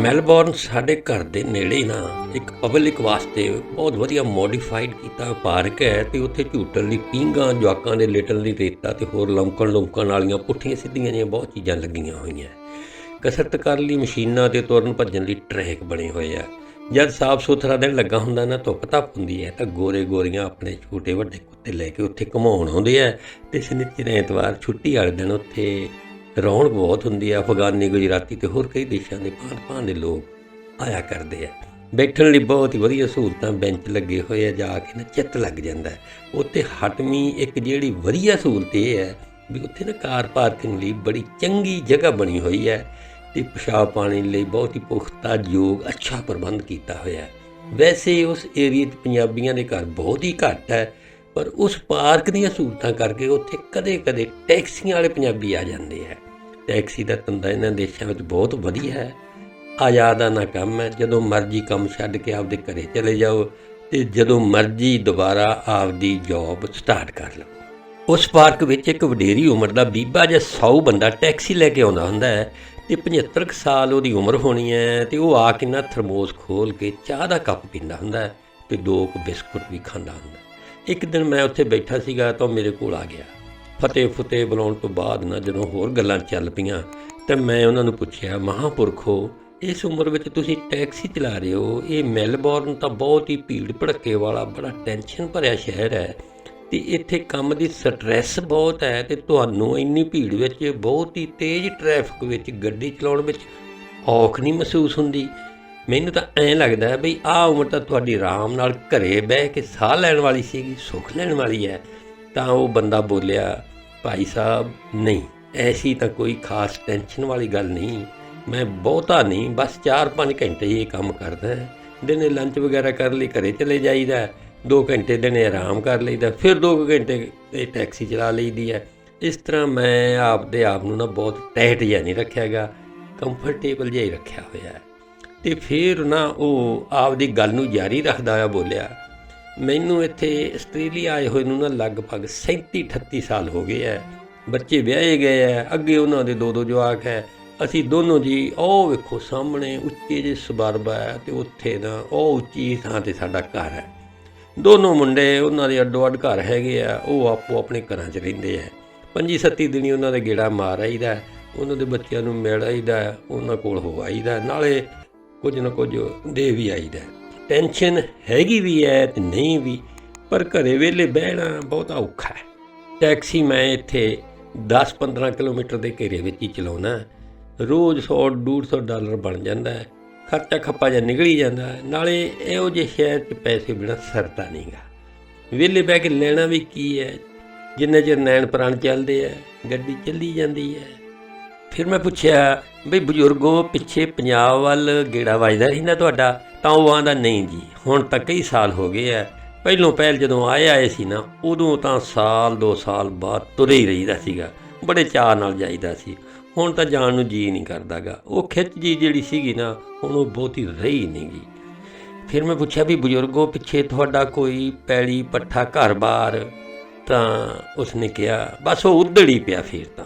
Melbourne ਸਾਡੇ ਘਰ ਦੇ ਨੇੜੇ ਨਾ, ਇੱਕ ਪਬਲਿਕ ਵਾਸਤੇ ਬਹੁਤ ਵਧੀਆ ਮੋਡੀਫਾਈਡ ਕੀਤਾ ਪਾਰਕ ਹੈ ਤੇ ਉੱਥੇ ਝੂਟਣ ਲਈ ਪੀਂਘਾਂ, ਜਵਾਕਾਂ ਦੇ ਲੇਟਣ ਲਈ ਰੇਤਾ ਤੇ ਹੋਰ ਲੰਕਣ ਲੰਕਣ ਵਾਲੀਆਂ ਪੁੱਠੀਆਂ ਸਿੱਧੀਆਂ ਜਿਹੀਆਂ ਬਹੁਤ ਚੀਜ਼ਾਂ ਲੱਗੀਆਂ ਹੋਈਆਂ। ਕਸਰਤ ਕਰਨ ਲਈ ਮਸ਼ੀਨਾਂ ਤੇ ਤੁਰਨ ਭੱਜਣ ਲਈ ਟਰੈਕ ਬਣੇ ਹੋਏ ਆ। ਜਦ ਸਾਫ਼ ਸੁਥਰਾ ਦਿਨ ਲੱਗਾ ਹੁੰਦਾ ਨਾ, ਧੁੱਪ ਧੱਪ ਹੁੰਦੀ ਹੈ, ਤਾਂ ਗੋਰੇ ਗੋਰੀਆਂ ਆਪਣੇ ਛੋਟੇ ਵੱਡੇ ਕੁੱਤੇ ਲੈ ਕੇ ਉੱਥੇ ਘੁਮਾਉਣ ਆਉਂਦੇ ਆ। ਤੇ ਸ਼ਨੀਚਰ ਐਤਵਾਰ ਛੁੱਟੀ ਵਾਲੇ ਦਿਨ ਉੱਥੇ ਰੌਣਕ ਬਹੁਤ ਹੁੰਦੀ ਹੈ ਅਫਗਾਨੀ, ਗੁਜਰਾਤੀ ਤੇ ਹੋਰ ਕਈ ਦੇਸ਼ਾਂ ਦੇ ਭਾਂਤ-ਭਾਂਤ ਦੇ ਲੋਕ ਆਇਆ ਕਰਦੇ ਆ। ਬੈਠਣ ਲਈ ਬਹੁਤ ਹੀ ਵਧੀਆ ਸਹੂਲਤਾਂ ਬੈਂਚ ਲੱਗੇ ਹੋਏ ਆ, ਜਾ ਕੇ ਨਾ ਚਿੱਤ ਲੱਗ ਜਾਂਦਾ ਉੱਥੇ ਹਟਮੀ ਇੱਕ ਜਿਹੜੀ ਵਧੀਆ ਸਹੂਲਤ ਇਹ ਹੈ ਵੀ ਉੱਥੇ ਨਾ ਕਾਰ ਪਾਰਕਿੰਗ ਲਈ ਬੜੀ ਚੰਗੀ ਜਗ੍ਹਾ ਬਣੀ ਹੋਈ ਹੈ ਤੇ ਪਿਸ਼ਾਬ ਪਾਣੀ ਲਈ ਬਹੁਤ ਹੀ ਪੁਖਤਾ ਯੋਗ, ਅੱਛਾ ਪ੍ਰਬੰਧ ਕੀਤਾ ਹੋਇਆ ਹੈ। ਵੈਸੇ ਉਸ ਏਰੀਆ 'ਚ ਪੰਜਾਬੀਆਂ ਦੇ ਘਰ ਬਹੁਤ ਹੀ ਘੱਟ ਹੈ। ਪਰ ਉਸ ਪਾਰਕ ਦੀਆਂ ਸਹੂਲਤਾਂ ਕਰਕੇ ਉੱਥੇ ਕਦੇ-ਕਦੇ ਟੈਕਸੀਆਂ ਵਾਲੇ ਪੰਜਾਬੀ ਆ ਜਾਂਦੇ ਹੈ ਟੈਕਸੀ ਦਾ ਧੰਦਾ ਇਹਨਾਂ ਦੇਸ਼ਾਂ ਵਿੱਚ ਬਹੁਤ ਵਧੀਆ ਹੈ। ਆਜ਼ਾਦਾਨਾ ਕੰਮ ਹੈ। ਜਦੋਂ ਮਰਜ਼ੀ ਕੰਮ ਛੱਡ ਕੇ ਆਪਦੇ ਘਰੇ ਚਲੇ ਜਾਓ ਤੇ ਜਦੋਂ ਮਰਜ਼ੀ ਦੁਬਾਰਾ ਆਪਦੀ ਜੌਬ ਸਟਾਰਟ ਕਰ ਲਓ। ਉਸ ਪਾਰਕ ਵਿੱਚ ਇੱਕ ਵਡੇਰੀ ਉਮਰ ਦਾ ਬੀਬਾ ਜਾਂ 100 ਬੰਦਾ ਟੈਕਸੀ ਲੈ ਕੇ ਆਉਂਦਾ ਹੁੰਦਾ ਹੈ ਤੇ 75 ਕੁ ਸਾਲ ਉਹਦੀ ਉਮਰ ਹੋਣੀ ਹੈ ਤੇ ਉਹ ਆ ਕੇ ਨਾ ਥਰਮੋਸ ਖੋਲ ਕੇ ਚਾਹ ਦਾ ਕੱਪ ਪੀਂਦਾ ਹੁੰਦਾ ਹੈ ਤੇ ਦੋ ਕੁ ਬਿਸਕੁਟ ਵੀ ਖਾਂਦਾ ਹੁੰਦਾ ਹੈ। ਇੱਕ ਦਿਨ ਮੈਂ ਉੱਥੇ ਬੈਠਾ ਸੀਗਾ ਤਾਂ ਉਹ ਮੇਰੇ ਕੋਲ ਆ ਗਿਆ। ਫਤਿਹ ਫਤਿਹ ਬੁਲਾਉਣ ਤੋਂ ਬਾਅਦ ਨਾ ਜਦੋਂ ਹੋਰ ਗੱਲਾਂ ਚੱਲ ਪਈਆਂ, ਤਾਂ ਮੈਂ ਉਹਨਾਂ ਨੂੰ ਪੁੱਛਿਆ, ਮਹਾਂਪੁਰਖੋ ਇਸ ਉਮਰ ਵਿੱਚ ਤੁਸੀਂ ਟੈਕਸੀ ਚਲਾ ਰਹੇ ਹੋ? ਇਹ ਮੈਲਬੌਰਨ ਤਾਂ ਬਹੁਤ ਹੀ ਭੀੜ ਭੜੱਕੇ ਵਾਲਾ, ਬੜਾ ਟੈਨਸ਼ਨ ਭਰਿਆ ਸ਼ਹਿਰ ਹੈ ਤੇ ਇੱਥੇ ਕੰਮ ਦੀ ਸਟ੍ਰੈਸ ਬਹੁਤ ਹੈ ਤੇ ਤੁਹਾਨੂੰ ਇੰਨੀ ਭੀੜ ਵਿੱਚ ਬਹੁਤ ਹੀ ਤੇਜ਼ ਟ੍ਰੈਫਿਕ ਵਿੱਚ, ਗੱਡੀ ਚਲਾਉਣ ਵਿੱਚ ਔਖ ਨਹੀਂ ਮਹਿਸੂਸ ਹੁੰਦੀ। ਮੈਨੂੰ ਤਾਂ ਐਂ ਲੱਗਦਾ ਹੈ ਬਈ ਆਹ ਉਮਰ ਤਾਂ ਤੁਹਾਡੀ ਆਰਾਮ ਨਾਲ ਘਰੇ ਬਹਿ ਕੇ ਸਾਹ ਲੈਣ ਵਾਲੀ ਸੀਗੀ, ਸੁੱਖ ਲੈਣ ਵਾਲੀ ਹੈ। ਤਾਂ ਉਹ ਬੰਦਾ ਬੋਲਿਆ, ਭਾਈ ਸਾਹਿਬ, ਨਹੀਂ, ਐਸੀ ਤਾਂ ਕੋਈ ਖਾਸ ਟੈਨਸ਼ਨ ਵਾਲੀ ਗੱਲ ਨਹੀਂ। ਮੈਂ ਬਹੁਤਾ ਨਹੀਂ, ਬਸ 4-5 ਘੰਟੇ ਹੀ ਇਹ ਕੰਮ ਕਰਦਾ ਦਿਨੇ ਲੰਚ ਵਗੈਰਾ ਕਰ ਲਈ, ਘਰੇ ਚਲੇ ਜਾਈਦਾ 2 ਘੰਟੇ ਦਿਨੇ ਆਰਾਮ ਕਰ ਲਈਦਾ ਫਿਰ 2 ਘੰਟੇ ਇਹ ਟੈਕਸੀ ਚਲਾ ਲਈਦੀ ਹੈ। ਇਸ ਤਰ੍ਹਾਂ ਮੈਂ ਆਪਦੇ ਆਪ ਨੂੰ ਨਾ ਬਹੁਤ ਟਾਈਟ ਜਿਹਾ ਨਹੀਂ ਰੱਖਿਆਗਾ। ਕੰਫਰਟੇਬਲ ਜਿਹਾ ਹੀ ਰੱਖਿਆ ਹੋਇਆ ਹੈ। ਤੇ ਫਿਰ ਨਾ ਉਹ ਆਪਦੀ ਗੱਲ ਨੂੰ ਜਾਰੀ ਰੱਖਦਾ ਆ ਬੋਲਿਆ, ਮੈਨੂੰ ਇੱਥੇ ਆਸਟ੍ਰੇਲੀਆ ਆਏ ਹੋਏ ਨੂੰ ਨਾ ਲਗਭਗ 37 38 ਸਾਲ ਹੋ ਗਏ ਐ। ਬੱਚੇ ਵਿਆਹੇ ਗਏ ਐ, ਅੱਗੇ ਉਹਨਾਂ ਦੇ ਦੋ ਦੋ ਜਵਾਕ ਹੈ ਅਸੀਂ ਦੋਨੋਂ ਜੀ ਉਹ ਵੇਖੋ ਸਾਹਮਣੇ ਉੱਚੇ ਜਿਹੇ ਸਬਰਬਾ ਹੈ ਤੇ ਉੱਥੇ ਨਾ ਉਹ ਉੱਚੀ ਥਾਂ ਤੇ ਸਾਡਾ ਘਰ ਹੈ ਦੋਨੋਂ ਮੁੰਡੇ ਉਹਨਾਂ ਦੇ ਅੱਡੋ ਅੱਡ ਘਰ ਹੈਗੇ ਆ ਉਹ ਆਪੋ ਆਪਣੇ ਘਰਾਂ 'ਚ ਰਹਿੰਦੇ ਆ ਪੰਜੀ ਸੱਤੀ ਦਿਨੀ ਉਹਨਾਂ ਦੇ ਗੇੜਾ ਮਾਰ ਆਈਦਾ, ਉਹਨਾਂ ਦੇ ਬੱਚਿਆਂ ਨੂੰ ਮਿਲ ਆਈਦਾ, ਉਹਨਾਂ ਕੋਲ ਹੋ ਆਈਦਾ। ਨਾਲੇ ਕੁਝ ਨਾ ਕੁਝ ਦੇ ਵੀ ਆਈਦਾ। ਟੈਨਸ਼ਨ ਹੈਗੀ ਵੀ ਹੈ ਤੇ ਨਹੀਂ ਵੀ, ਪਰ ਘਰੇ ਵੇਲੇ ਬਹਿਣਾ ਬਹੁਤ ਔਖਾ ਹੈ ਟੈਕਸੀ ਮੈਂ ਇੱਥੇ 10-15 ਕਿਲੋਮੀਟਰ ਦੇ ਘੇਰੇ ਵਿੱਚ ਹੀ ਚਲਾਉਣਾ। ਰੋਜ਼ 100-150 ਡਾਲਰ ਬਣ ਜਾਂਦਾ ਹੈ ਖਰਚਾ ਖੱਪਾ ਜਿਹਾ ਨਿਕਲੀ ਜਾਂਦਾ ਨਾਲੇ ਇਹੋ ਜਿਹੇ ਸ਼ਹਿਰ 'ਚ ਪੈਸੇ ਬਿਨਾਂ ਸਰਦਾ ਨਹੀਂਗਾ। ਵਿਹਲੇ ਬਹਿ ਕੇ ਲੈਣਾ ਵੀ ਕੀ ਹੈ ਜਿੰਨੇ ਚਿਰ ਨੈਣ ਪ੍ਰਾਣ ਚੱਲਦੇ ਆ ਗੱਡੀ ਚੱਲੀ ਜਾਂਦੀ ਹੈ ਫਿਰ ਮੈਂ ਪੁੱਛਿਆ, ਬਈ ਬਜ਼ੁਰਗੋ, ਪਿੱਛੇ ਪੰਜਾਬ ਵੱਲ ਗੇੜਾ ਵੱਜਦਾ ਰਹਿੰਦਾ ਤੁਹਾਡਾ? ਤਾਂ ਉਹ ਆਂਦਾ, ਨਹੀਂ ਜੀ, ਹੁਣ ਤਾਂ ਕਈ ਸਾਲ ਹੋ ਗਏ ਆ ਪਹਿਲੋਂ ਪਹਿਲ ਜਦੋਂ ਆਏ ਆਏ ਸੀ ਨਾ, ਉਦੋਂ ਤਾਂ ਸਾਲ, ਦੋ ਸਾਲ ਬਾਅਦ ਤੁਰੇ ਹੀ ਰਹੀਦਾ ਸੀਗਾ, ਬੜੇ ਚਾਅ ਨਾਲ ਜਾਈਦਾ ਸੀ। ਹੁਣ ਤਾਂ ਜਾਣ ਨੂੰ ਜੀ ਨਹੀਂ ਕਰਦਾਗਾ। ਉਹ ਖਿੱਚ ਜੀ ਜਿਹੜੀ ਸੀਗੀ ਨਾ, ਹੁਣ ਉਹ ਬਹੁਤੀ ਰਹੀ ਨਹੀਂਗੀ ਫਿਰ ਮੈਂ ਪੁੱਛਿਆ ਵੀ ਬਜ਼ੁਰਗੋ, ਪਿੱਛੇ ਤੁਹਾਡਾ ਕੋਈ ਪੈਲੀ ਪੱਠਾ ਘਰ-ਬਾਰ ਤਾਂ ਉਸਨੇ ਕਿਹਾ, ਬਸ ਉਹ ਉੱਧੜ ਹੀ ਪਿਆ ਫਿਰ ਤਾਂ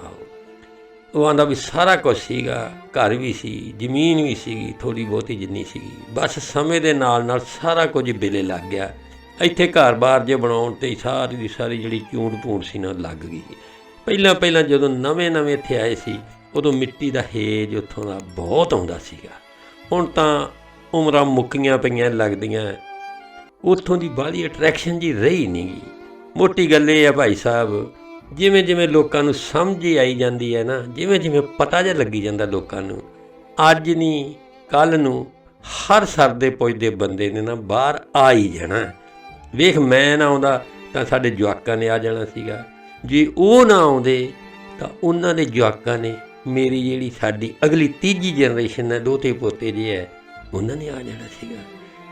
ਉਹ ਉਹ ਆਂਦਾ ਵੀ ਸਾਰਾ ਕੁਝ ਸੀਗਾ, ਘਰ ਵੀ ਸੀ, ਜ਼ਮੀਨ ਵੀ ਸੀਗੀ ਥੋੜੀ ਬਹੁਤੀ ਜਿੰਨੀ ਸੀਗੀ। ਬਸ ਸਮੇਂ ਦੇ ਨਾਲ ਨਾਲ ਸਾਰਾ ਕੁਝ ਬਿਲੇ ਲੱਗ ਗਿਆ। ਇੱਥੇ ਘਰ-ਬਾਰ ਜੇ ਬਣਾਉਣ ਤੇ ਸਾਰੀ ਦੀ ਸਾਰੀ ਜਿਹੜੀ ਚੂੰਡ ਪੂੰਡ ਸੀ ਨਾ, ਲੱਗ ਗਈ। ਪਹਿਲਾਂ ਪਹਿਲਾਂ ਜਦੋਂ ਨਵੇਂ-ਨਵੇਂ ਇੱਥੇ ਆਏ ਸੀ, ਉਦੋਂ ਮਿੱਟੀ ਦਾ ਹੇਜ ਉੱਥੋਂ ਦਾ ਬਹੁਤ ਆਉਂਦਾ ਸੀਗਾ। ਹੁਣ ਤਾਂ ਉਮਰਾਂ ਮੁੱਕੀਆਂ ਪਈਆਂ ਲੱਗਦੀਆਂ। ਉੱਥੋਂ ਦੀ ਬਾਹਲੀ ਅਟਰੈਕਸ਼ਨ ਜੀ ਰਹੀ ਨਹੀਂਗੀ ਮੋਟੀ ਗੱਲ ਇਹ ਆ ਭਾਈ ਸਾਹਿਬ ਜਿਵੇਂ ਜਿਵੇਂ ਲੋਕਾਂ ਨੂੰ ਸਮਝ ਹੀ ਆਈ ਜਾਂਦੀ ਹੈ ਨਾ, ਜਿਵੇਂ ਜਿਵੇਂ ਪਤਾ ਜਿਹਾ ਲੱਗੀ ਜਾਂਦਾ ਲੋਕਾਂ ਨੂੰ, ਅੱਜ ਨਹੀਂ ਕੱਲ ਨੂੰ ਹਰ ਸਰ ਦੇ ਪੁੱਜਦੇ ਬੰਦੇ ਨੇ ਨਾ ਬਾਹਰ ਆ ਹੀ ਜਾਣਾ। ਵੇਖ ਮੈਂ ਨਾ ਆਉਂਦਾ ਤਾਂ ਸਾਡੇ ਜਵਾਕਾਂ ਨੇ ਆ ਜਾਣਾ ਸੀਗਾ। ਜੇ ਉਹ ਨਾ ਆਉਂਦੇ ਤਾਂ ਉਹਨਾਂ ਦੇ ਜਵਾਕਾਂ ਨੇ ਮੇਰੀ ਜਿਹੜੀ ਸਾਡੀ ਅਗਲੀ ਤੀਜੀ ਜਨਰੇਸ਼ਨ ਹੈ, ਦੋਤੇ ਪੋਤੇ ਜੇ ਹੈ, ਉਹਨਾਂ ਨੇ ਆ ਜਾਣਾ ਸੀਗਾ।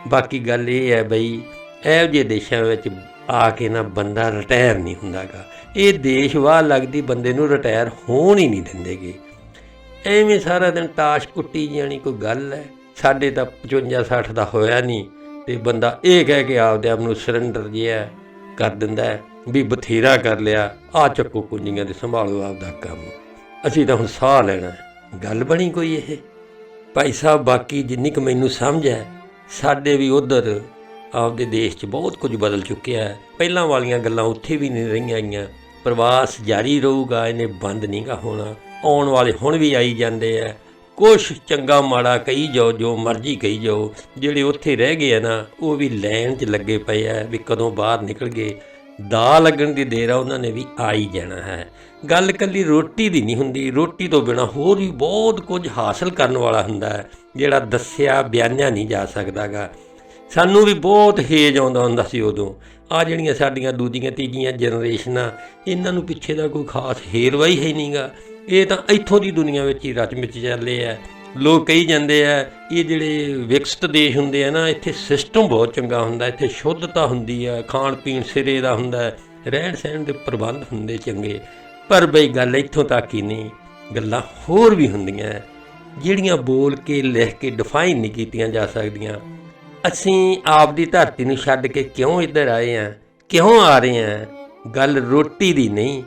ਬਾਕੀ ਗੱਲ ਇਹ ਹੈ ਬਈ, ਇਹੋ ਜਿਹੇ ਦੇਸ਼ਾਂ ਵਿੱਚ ਆ ਕੇ ਨਾ ਬੰਦਾ ਰਿਟਾਇਰ ਨਹੀਂ ਹੁੰਦਾਗਾ। ਇਹ ਦੇਸ਼ ਵਾਹ ਲੱਗਦੀ ਬੰਦੇ ਨੂੰ ਰਿਟਾਇਰ ਹੋਣ ਹੀ ਨਹੀਂ ਦਿੰਦੇਗੇ। ਐਵੇਂ ਸਾਰਾ ਦਿਨ ਤਾਸ਼ ਕੁੱਟੀ ਜਾਣੀ ਕੋਈ ਗੱਲ ਹੈ। ਸਾਡੇ ਤਾਂ 55 60 ਦਾ ਹੋਇਆ ਨਹੀਂ ਤੇ ਬੰਦਾ ਇਹ ਕਹਿ ਕੇ ਆਪਦੇ ਆਪ ਨੂੰ ਸਰੈਂਡਰ ਜਿਹਾ ਕਰ ਦਿੰਦਾ ਹੈ ਵੀ ਬਥੇਰਾ ਕਰ ਲਿਆ ਆ ਚੱਕੋ ਕੁੰਜੀਆਂ ਦੇ ਸੰਭਾਲੋ ਆਪਦਾ ਕੰਮ। ਅਸੀਂ ਤਾਂ ਹੁਣ ਸਾਹ ਲੈਣਾ ਗੱਲ ਬਣੀ ਕੋਈ ਇਹ? ਭਾਈ ਸਾਹਿਬ, ਬਾਕੀ ਜਿੰਨੀ ਕੁ ਮੈਨੂੰ ਸਮਝ ਹੈ, ਸਾਡੇ ਵੀ ਉਧਰ ਆਪਦੇ ਦੇਸ਼ 'ਚ ਬਹੁਤ ਕੁਝ ਬਦਲ ਚੁੱਕਿਆ ਹੈ। ਪਹਿਲਾਂ ਵਾਲੀਆਂ ਗੱਲਾਂ ਉੱਥੇ ਵੀ ਨਹੀਂ ਰਹੀਆਂ ਆਈਆਂ। ਪ੍ਰਵਾਸ ਜਾਰੀ ਰਹੂਗਾ, ਇਹਨੇ ਬੰਦ ਨਹੀਂਗਾ ਹੋਣਾ। ਆਉਣ ਵਾਲੇ ਹੁਣ ਵੀ ਆਈ ਜਾਂਦੇ ਆ। ਕੁਛ ਚੰਗਾ ਮਾੜਾ ਕਹੀ ਜਾਓ, ਜੋ ਮਰਜ਼ੀ ਕਹੀ ਜਾਓ। ਜਿਹੜੇ ਉੱਥੇ ਰਹਿ ਗਏ ਆ ਨਾ, ਉਹ ਵੀ ਲੈਣ 'ਚ ਲੱਗੇ ਪਏ ਆ ਵੀ ਕਦੋਂ ਬਾਹਰ ਨਿਕਲ ਗਏ। ਦਾ ਲੱਗਣ ਦੀ ਦੇਰ ਆ, ਉਹਨਾਂ ਨੇ ਵੀ ਆ ਹੀ ਜਾਣਾ ਹੈ। ਗੱਲ ਕੱਲੀ ਰੋਟੀ ਦੀ ਨਹੀਂ ਹੁੰਦੀ। ਰੋਟੀ ਤੋਂ ਬਿਨਾ ਹੋਰ ਵੀ ਬਹੁਤ ਕੁਝ ਹਾਸਲ ਕਰਨ ਵਾਲਾ ਹੁੰਦਾ ਹੈ, ਜਿਹੜਾ ਦੱਸਿਆ ਬਿਆਨਿਆ ਨਹੀਂ ਜਾ ਸਕਦਾਗਾ। ਸਾਨੂੰ ਵੀ ਬਹੁਤ ਹੇਜ ਆਉਂਦਾ ਹੁੰਦਾ ਸੀ ਉਦੋਂ। ਆ ਜਿਹੜੀਆਂ ਸਾਡੀਆਂ ਦੂਜੀਆਂ, ਤੀਜੀਆਂ ਜਨਰੇਸ਼ਨਾਂ, ਇਹਨਾਂ ਨੂੰ ਪਿੱਛੇ ਦਾ ਕੋਈ ਖਾਸ ਹੇਰਵਾਈ ਹੈ ਨਹੀਂਗਾ। ਇਹ ਤਾਂ ਇੱਥੋਂ ਦੀ ਦੁਨੀਆ ਵਿੱਚ ਹੀ ਰਚ ਮਿਚ ਚੱਲੇ ਆ। ਲੋਕ ਕਹੀ ਜਾਂਦੇ ਆ, ਇਹ ਜਿਹੜੇ ਵਿਕਸਿਤ ਦੇਸ਼ ਹੁੰਦੇ ਆ ਨਾ, ਇੱਥੇ ਸਿਸਟਮ ਬਹੁਤ ਚੰਗਾ ਹੁੰਦਾ, ਇੱਥੇ ਸ਼ੁੱਧਤਾ ਹੁੰਦੀ ਆ ਖਾਣ ਪੀਣ ਸਿਰੇ ਦਾ ਹੁੰਦਾ ਰਹਿਣ ਸਹਿਣ ਦੇ ਪ੍ਰਬੰਧ ਹੁੰਦੇ ਚੰਗੇ। ਪਰ ਬਈ ਗੱਲ ਇੱਥੋਂ ਤੱਕ ਹੀ ਨਹੀਂ, ਗੱਲਾਂ ਹੋਰ ਵੀ ਹੁੰਦੀਆਂ। ਜਿਹੜੀਆਂ ਬੋਲ ਕੇ, ਲਿਖ ਕੇ ਡਿਫਾਈਨ ਨਹੀਂ ਕੀਤੀਆਂ ਜਾ ਸਕਦੀਆਂ। ਅਸੀਂ ਆਪ ਦੀ ਧਰਤੀ ਨੂੰ ਛੱਡ ਕੇ ਕਿਉਂ ਇੱਧਰ ਆਏ ਆ? ਕਿਉਂ ਆ ਰਹੇ ਆ? ਗੱਲ ਰੋਟੀ ਦੀ ਨਹੀਂ,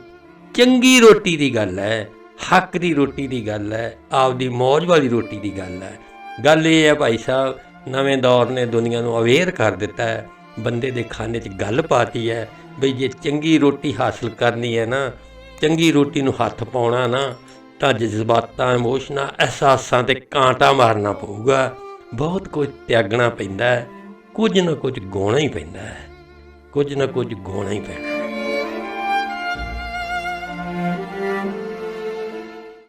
ਚੰਗੀ ਰੋਟੀ ਦੀ ਗੱਲ ਹੈ, ਹੱਕ ਦੀ ਰੋਟੀ ਦੀ ਗੱਲ ਹੈ ਆਪਦੀ ਮੌਜ ਵਾਲੀ ਰੋਟੀ ਦੀ ਗੱਲ ਹੈ। ਗੱਲ ਇਹ ਹੈ ਭਾਈ ਸਾਹਿਬ, ਨਵੇਂ ਦੌਰ ਨੇ ਦੁਨੀਆ ਨੂੰ ਅਵੇਅਰ ਕਰ ਦਿੱਤਾ ਹੈ। ਬੰਦੇ ਦੇ ਖਾਣੇ 'ਚ ਗੱਲ ਪਾਤੀ ਹੈ, ਬਈ ਜੇ ਚੰਗੀ ਰੋਟੀ ਹਾਸਲ ਕਰਨੀ ਹੈ ਨਾ, ਚੰਗੀ ਰੋਟੀ ਨੂੰ ਹੱਥ ਪਾਉਣਾ ਨਾ, ਤਾਂ ਜਜ਼ਬਾਤਾਂ ਇਮੋਸ਼ਨਾਂ ਅਹਿਸਾਸਾਂ ਤੇ ਕਾਂਟਾ ਮਾਰਨਾ ਪਊਗਾ। ਬਹੁਤ ਕੁਝ ਤਿਆਗਣਾ ਪੈਂਦਾ ਹੈ, ਕੁਝ ਨਾ ਕੁਝ ਗਾਉਣਾ ਹੀ ਪੈਂਦਾ ਹੈ, ਕੁਝ ਨਾ ਕੁਝ ਗਾਉਣਾ ਹੀ ਪੈਂਦਾ